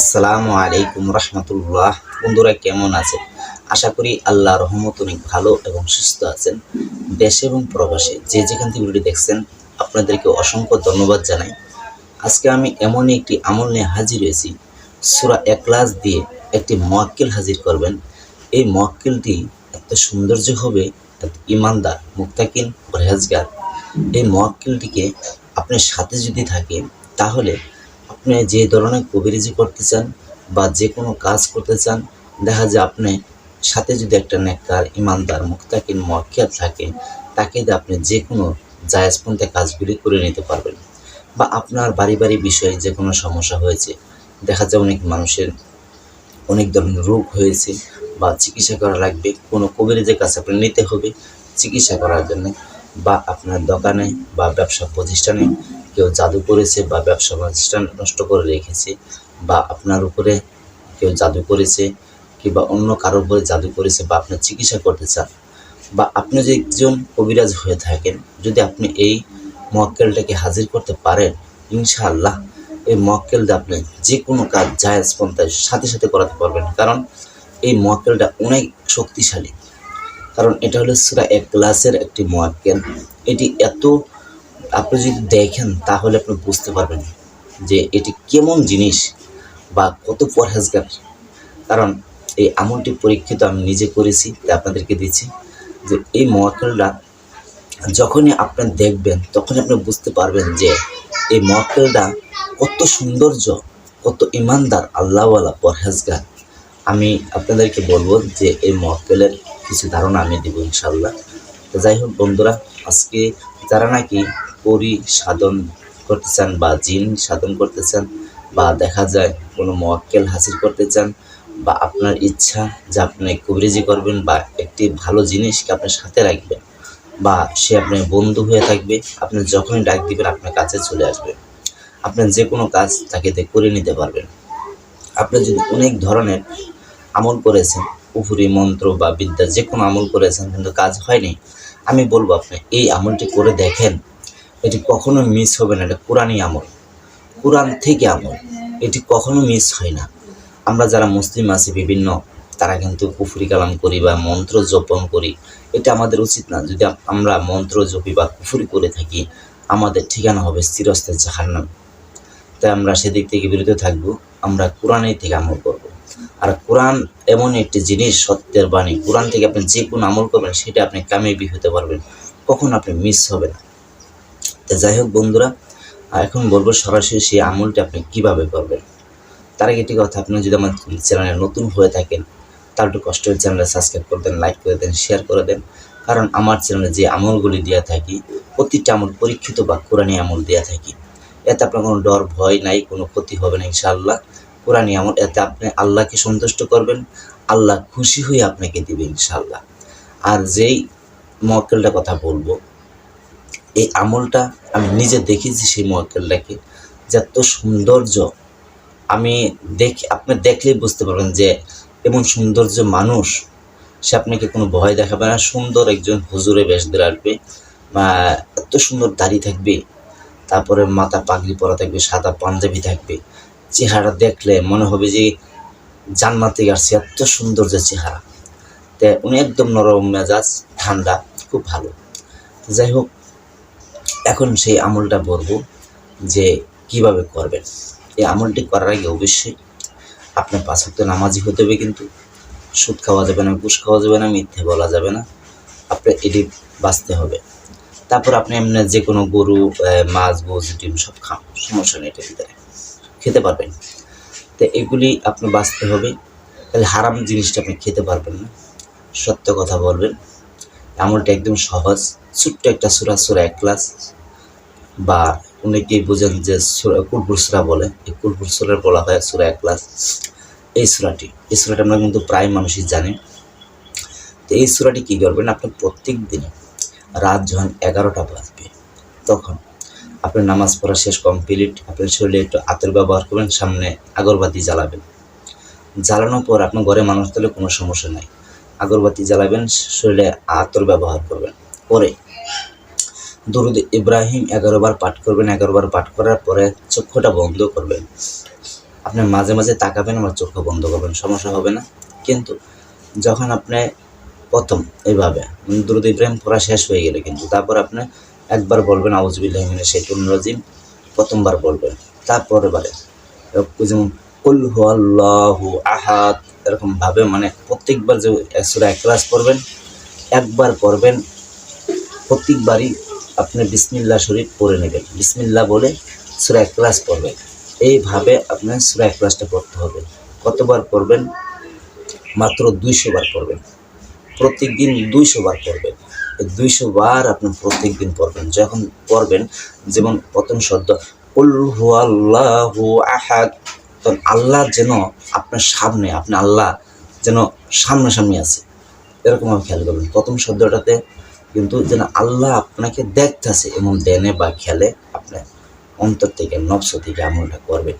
আসসালামু আলাইকুম রহমতুল্লাহ। বন্ধুরা কেমন আছেন? আশা করি আল্লাহ রহমত অনেক ভালো এবং সুস্থ আছেন। দেশে এবং প্রবাসে যে যেখান থেকে ভিডিওটি দেখছেন, আপনাদেরকে অসংখ্য ধন্যবাদ জানাই। আজকে আমি এমনই একটি আমল নিয়ে হাজির হয়েছি। সুরা একলাস দিয়ে একটি মোয়াক্কেল হাজির করবেন। এই মোয়াক্কেলটি এত সৌন্দর্য হবে, এত ইমানদার মুক্তাকিন পরহেজগার। এই মোয়াক্কেলটিকে আপনার সাথে যদি থাকে, তাহলে আপনি যে ধরনের কবিরাজি করতে চান বা যে কোনো কাজ করতে চান, দেখা যায় আপনি সাথে যদি একটা নেককার, ইমানদার মুক্তাকিন মোয়াক্কেল থাকে, তাকে আপনি যে কোনো জায়াজপন্থে কাজগুলি করে নিতে পারবেন। বা আপনার বাড়ি বাড়ি বিষয়ে যে কোনো সমস্যা হয়েছে, দেখা যায় অনেক মানুষের অনেক ধরনের রোগ হয়েছে বা চিকিৎসা করা লাগবে, কোনো কবিরাজের কাছে আপনার নিতে হবে, চিকিৎসা করার জন্য। বা আপনার দোকানে বা ব্যবসা প্রতিষ্ঠানে কেউ জাদু করেছে বা ব্যবসা প্রতিষ্ঠান নষ্ট করে রেখেছে বা আপনার উপরে কেউ জাদু করেছে কিংবা অন্য কারোর উপরে জাদু করেছে বা আপনার চিকিৎসা করতে চান বা আপনি যদি একজন কবিরাজ হয়ে থাকেন, যদি আপনি এই মক্কেলটাকে হাজির করতে পারেন, ইনশাআল্লাহ এই মক্কেল দিয়ে আপনি যে কোনো কাজ জায়েজ পন্থায় সাথে সাথে করাতে পারবেন। কারণ এই মক্কেলটা অনেক শক্তিশালী। কারণ এটা হলো সুরা এক ক্লাসের একটি মোয়াক্কেল। এটি এত আপনি যদি দেখেন, তাহলে আপনি বুঝতে পারবেন যে এটি কেমন জিনিস বা কত পরহেজগার। কারণ এই আমলটি পরীক্ষিত আমি নিজে করেছি আপনাদেরকে দিচ্ছি যে এই মোয়াক্কেলটা যখনই আপনি দেখবেন, তখনই আপনি বুঝতে পারবেন যে এই মক্কেলটা কত সৌন্দর্য, কত ইমানদার, আল্লাহওয়ালা পরহেজগার। আমি আপনাদেরকে বলব যে এই মক্কেলের কিছু ধারণা আমি দেবো ইনশাল্লাহ তো যাই হোক বন্ধুরা, আজকে যারা নাকি পরি সাধন করতে চান বা জিন সাধন করতে চান বা দেখা যায় কোনো মোয়াক্কেল হাসিল করতে চান বা আপনার ইচ্ছা যে আপনি কবিরাজি করবেন বা একটি ভালো জিনিসকে আপনার সাথে রাখবেন বা সে আপনার বন্ধু হয়ে থাকবে, আপনি যখনই ডাক দিবেন আপনার কাছে চলে আসবে। আপনার যে কোনো কাজ তাকে করে নিতে পারবেন। আপনি যদি অনেক ধরনের আমল করেছেন পুকুরি মন্ত্র বা বিদ্যা, যে কোনো আমল করেছেন কিন্তু কাজ হয়নি, আমি বলব আপনি এই আমলটি করে দেখেন, এটি কখনো মিস হবে না, এটা কোরআনই আমল। কোরআন থেকে আমল, এটি কখনো মিস হয় না। আমরা যারা মুসলিম আছি, বিভিন্ন, তারা কিন্তু কুফরি কালাম করি বা মন্ত্র জপন করি, এটা আমাদের উচিত না। যদি আমরা মন্ত্র জপি বা কুফরি করে থাকি, আমাদের ঠিকানা হবে স্থিরস্থায়ী জাহান্নাম। তাই আমরা সেদিক থেকে বিরত থাকব, আমরা কোরআনের থেকে আমল করব। আর কোরআন এমন একটি জিনিস, সত্যের বাণী। কোরআন থেকে আপনি যে কোনো আমল করবেন, সেটা আপনি কামিয়াবি হতে পারবেন, কখন আপনি মিস হবে না। তো যাই হোক বন্ধুরা, এখন বলব সরাসরি সেই আমলটা আপনি কীভাবে করবেন। তার আগে একটি কথা, আপনি যদি আমার চ্যানেলে নতুন হয়ে থাকেন তার একটু কষ্ট করে চ্যানেলটা সাবস্ক্রাইব করে দেন লাইক করে দেন শেয়ার করে দেন। কারণ আমার চ্যানেলে যে আমলগুলি দেওয়া থাকি, প্রতিটা আমল পরীক্ষিত বা কোরআনী আমল দেওয়া থাকি। এতে আপনার কোনো ডর, ভয় নাই, কোনো ক্ষতি হবে না ইনশাআল্লাহ। কোরআনী আমল এতে আপনি আল্লাহকে সন্তুষ্ট করবেন, আল্লাহ খুশি হয়ে আপনাকে দিবে ইনশাআল্লাহ। আর যেই মক্কেলটা কথা বলব, এই আমলটা আমি নিজে দেখেছি সেই মক্কেলটাকে যে এত সৌন্দর্য, আমি দেখ, আপনি দেখলেই বুঝতে পারবেন যে এমন সৌন্দর্য মানুষ, সে আপনাকে কোনো ভয় দেখাবে না, সুন্দর একজন হুজুরে বেশ আসবে, বা এত সুন্দর দাড়ি থাকবে তারপরে মাথা পাগড়ি পরা থাকবে, সাদা পাঞ্জাবি থাকবে। চেহারা দেখলে মনে হবে যে জান্নাত আসছে এত যে চেহারা। তে উনি একদম নরম মেজাজ, ঠান্ডা, খুব ভালো। যাই হোক, এখন সেই আমলটা বলব যে কীভাবে করবেন। এই আমলটি করার আগে অবশ্যই আপনার পাঁচক্ত নামাজি হতে হবে কিন্তু। সুদ খাওয়া যাবে না, ঘুষ খাওয়া যাবে না, মিথ্যে বলা যাবে না। আপনার এটি বাঁচতে হবে। তারপর আপনি এমনি যে কোনো গরু মাছ গোছ ডিম সব খান, সমস্যা নেই এটার ভিতরে। খেতে পারবেন। তো এগুলি আপনি বাঁচতে হবে। তাহলে হারাম জিনিসটা আপনি খেতে পারবেন না। সত্য কথা বলবেন। আমলটা একদম সহজ। ছোট্ট একটা সুরা সুরা এক ক্লাস বা অনেকেই বোঝেন যে কুলপুর সুরা বলে। এই কুলপুর সুরার বলা হয় সুরা এক ক্লাস এই সুরাটি এই সুরাটি আমরা কিন্তু প্রায় মানুষই জানি। তো এই সুরাটি কী করবেন? আপনি প্রত্যেক দিন রাত যখন এগারোটা বাজবে, তখন আপনার নামাজ পড়া শেষ কমপ্লিট আপনার শরীরে একটু আতর ব্যবহার করবেন, সামনে আগরবাতি জ্বালাবেন। জ্বালানোর পর আপনার ঘরে মানুষ তাহলে কোনো সমস্যা নাই। আগরবাতি জ্বালাবেন, শরীরে আতর ব্যবহার করবেন। পরে দরুদ ইব্রাহিম এগারো বার পাঠ করবেন, এগারো বার পাঠ করার পরে চক্ষুটা বন্ধ করবেন। আপনি মাঝে মাঝে তাকাবেন আমার চোখটা বন্ধ করবেন, সমস্যা হবে না। কিন্তু যখন আপনি প্রথম এইভাবে। দ্রুত ইব্রাহিম পড়া শেষ হয়ে গেলে কিন্তু। তারপর আপনি একবার বলবেন আউজবিল্লাহ মিনে সেইটুন রাজিম। প্রথমবার বলবেন। তারপরে বারে। যেমন, কুল হু আল্লাহু আহাদ। এরকম ভাবে মানে প্রত্যেকবার যে সুরা এক ক্লাস পড়বেন, একবার পড়বেন, প্রত্যেকবারই আপনি বিসমিল্লা শরীফ পড়ে নেবেন। বিসমিল্লা বলে সুরা এক ক্লাস পড়বেন। এইভাবে আপনার সুরা এক ক্লাসটা পড়তে হবে। কতবার পড়বেন? মাত্র দুইশো বার পড়বেন। প্রত্যেক দিন দুইশো বার পড়বেন। দুইশো বার আপনি প্রত্যেক দিন পড়বেন। যখন পড়বেন, যেমন প্রথম শব্দ উল হু আল্লাহু আহাদ তখন আল্লাহ যেন আপনার সামনে, আপনি আল্লাহ যেন সামনাসামনি আছে। এরকম আমি খেয়াল করবেন। প্রথম শব্দটাতে কিন্তু যেন আল্লাহ আপনাকে দেখতেছে, এমন দেনে বা খেলে আপনি অন্তর থেকে, নবস থেকে আমলটা করবেন।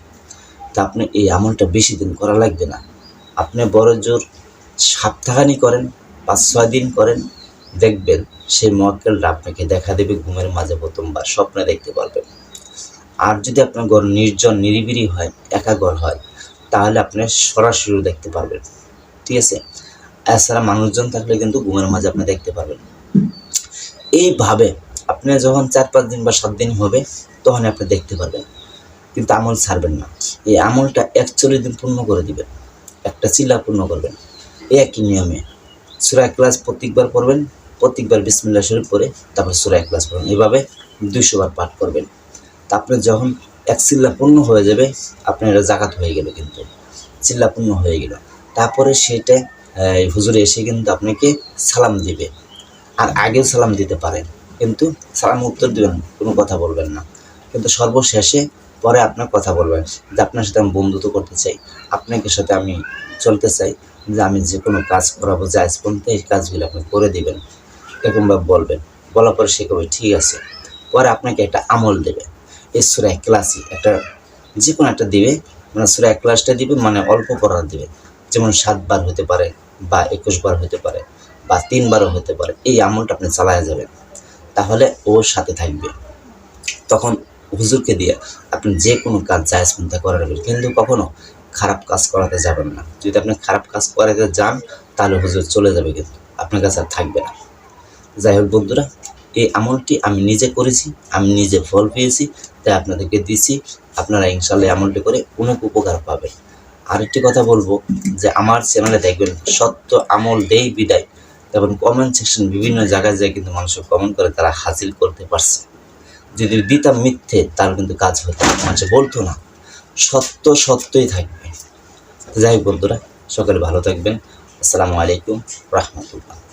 তা আপনি এই আমলটা বেশি দিন করা লাগবে না। আপনি বড় জোর সপ্তাহানি করেন। পাঁচ ছয় দিন করেন, দেখবেন সেই মক্কেলটা আপনাকে দেখা দেবে ঘুমের মাঝে প্রথমবার, স্বপ্নে দেখতে পারবেন আর যদি আপনার ঘর নির্জন নিরিবিরি হয় একা ঘর হয়, তাহলে আপনি সরাসরি দেখতে পারবেন। ঠিক আছে? এছাড়া মানুষজন থাকলে কিন্তু ঘুমের মাঝে আপনি দেখতে পারবেন। এইভাবে আপনি যখন চার পাঁচ দিন বা সাত দিন হবে তখন আপনি দেখতে পারবেন। কিন্তু আমল ছাড়বেন না। এই আমলটা একচল্লিশ দিন পূর্ণ করে দিবেন। একটা চিল্লা পূর্ণ করবেন। এই একই নিয়মে। সুরা ক্লাস প্রত্যেকবার পড়বেন, প্রত্যেকবার বিসমিল্লা শরীফ পড়ে তারপর সুরা ক্লাস পড়বেন। এভাবে দুইশো বার পাঠ করবেন। তা আপনি যখন এক চিল্লা পূর্ণ হয়ে যাবে, আপনার এটা জাকাত হয়ে গেল কিন্তু। চিল্লা পূর্ণ হয়ে গেল। তারপরে সেটা হুজুরে এসে কিন্তু আপনাকে সালাম দিবে। আর আগেও সালাম দিতে পারেন, কিন্তু সালাম উত্তর দেবেন, কোনো কথা বলবেন না। কিন্তু সর্বশেষে পরে আপনার কথা বলবেন যে, আপনার সাথে আমি বন্ধুত্ব করতে চাই, আপনাকে সাথে আমি চলতে চাই। যে আমি যে কোনো কাজ করাবো আজ পর্যন্ত এই কাজগুলো আপনি করে দিবেন, এরকমভাবে বলবেন। বলার পরে সে কবে ঠিক আছে। পরে আপনাকে একটা আমল দেবে। এই সুরা ক্লাসই একটা যে কোনো একটা দিবে। মানে সুরা ক্লাসটা দিবে মানে অল্প পড়ার দিবে। যেমন সাতবার হতে পারে বা একুশ বার হতে পারে বা তিনবারও হতে পারে। এই আমলটা আপনি চালায় যাবেন। তাহলে ওর সাথে থাকবে। তখন হুজুরকে দিয়ে আপনি যে কোনো কাজ জায়জ পন্থা করাবেন কিন্তু কখনো খারাপ কাজ করাতে যাবেন না। যদি আপনি খারাপ কাজ করাতে যান, তাহলে হুজুর চলে যাবে কিন্তু। আপনার কাছে আর থাকবে না। যাই হোক বন্ধুরা, এই আমলটি আমি নিজে করেছি, আমি নিজে ফল পেয়েছি, তাই আপনাদেরকে দিছি আপনারা ইনশাল্লাহ আমলটি করে অনেক উপকার পাবেন। আরেকটি কথা বলব যে, আমার চ্যানেলে দেখবেন, সত্য আমল দেই বিদায়। এবং কমেন্ট সেকশন বিভিন্ন জায়গায় যায় কিন্তু মানুষ কমেন্ট করে, তারা হাসিল করতে পারছে। যদি দিতাম মিথ্যে তার কিন্তু কাজ হতো মানুষ বলতো না। সত্য সত্যই থাকবে। যাই বন্ধুরা সকলে ভালো থাকবেন। আসসালামু আলাইকুম রহমতুল্লাহ।